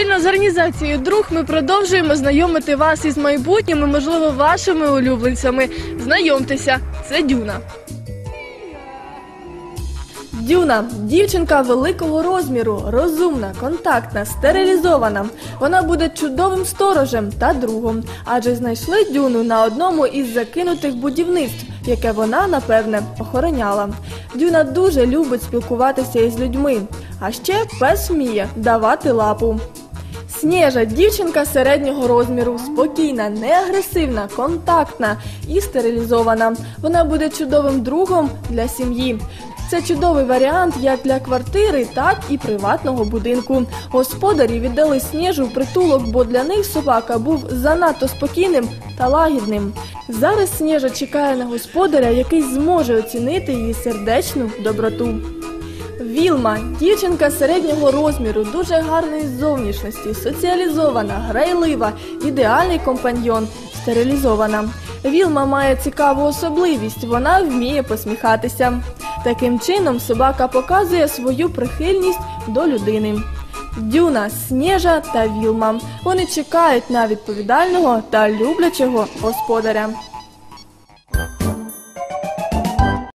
Спільно з організацією Друг ми продовжуємо знайомити вас із майбутніми, можливо, вашими улюбленцями. Знайомтеся, це Дюна. Дюна дівчинка великого розміру, розумна, контактна, стерилізована. Вона буде чудовим сторожем та другом, адже знайшли Дюну на одному із закинутих будівництв, яке вона, напевне, охороняла. Дюна дуже любить спілкуватися із людьми, а ще пес вміє давати лапу. Снежа дівчинка середнього розміру, спокійна, неагресивна, контактна і стерилізована. Вона буде чудовим другом для сім'ї. Це чудовий варіант як для квартири, так і приватного будинку. Господарі віддали Снежу в притулок, бо для них собака був занадто спокійним та лагідним. Зараз Снежа чекає на господаря, який зможе оцінити її сердечну доброту. Вілма дівчинка середнього розміру, дуже гарної зовнішності, соціалізована, грайлива, ідеальний компаньйон, стерилізована. Вілма має цікаву особливість, вона вміє посміхатися. Таким чином собака показує свою прихильність до людини. Дюна, Снежа та Вілма. Вони чекають на відповідального та люблячого господаря.